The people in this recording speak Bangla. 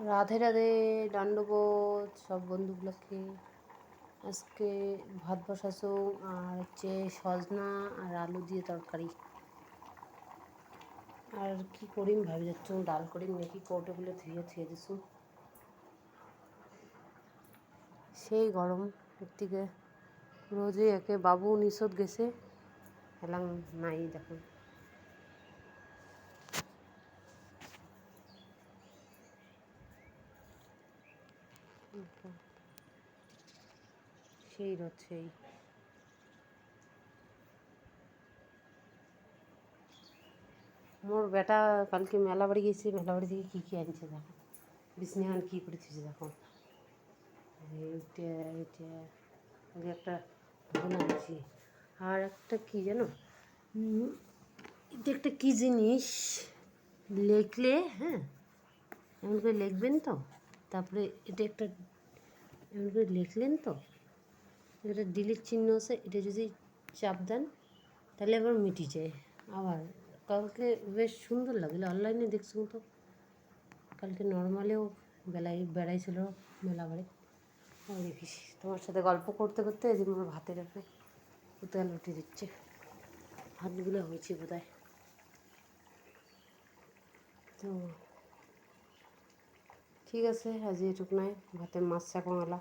রাধে রাধে, দণ্ডবোধ, সব বন্ধুগুলোকে। আজকে ভাত বসাছো আর হচ্ছে সজনা আর আলু দিয়ে তরকারি। আর কি করিম ভাবি যাচ্ছ? ডাল করিম নাকি কৌটোগুলো ধুয়ে থুয়ে দিছো? সেই গরম একদিকে। রোজে একে বাবু নিষদ গেছে। এলাম নাই দেখুন সেই রোদ সেই। মোর বেটা কালকে মেলা বাড়ি গেছে, মেলা বাড়ি থেকে কী কী আনছে দেখো। বিষ্ণাহান কী করে থুয়েছে দেখো। এইটা এইটা আনছি। আর একটা কী জানো? এটা একটা কী জিনিস? লেখলে হ্যাঁ? এমন করে লিখবেন তো? তারপরে এটা একটা এমন করে লিখলেন তো? এটা ডিলিট চিহ্ন আছে, এটা যদি চাপ দেন, তাহলে আবার মিটি যায়। আবার কালকে বেশ সুন্দর লাগল অনলাইনে দেখছি তো? কালকে নর্মালেও বেলায় বেড়াইছিল মেলা বাড়ি। দেখিস তোমার সাথে গল্প করতে করতে এদিন আমার ভাতের উপরে উতাল উঠে দিচ্ছে? ভাতগুলো হয়েছে বোধ হয় তো ঠিক আছে আজ এটুক নয় ভাতে মাছ চাকমালা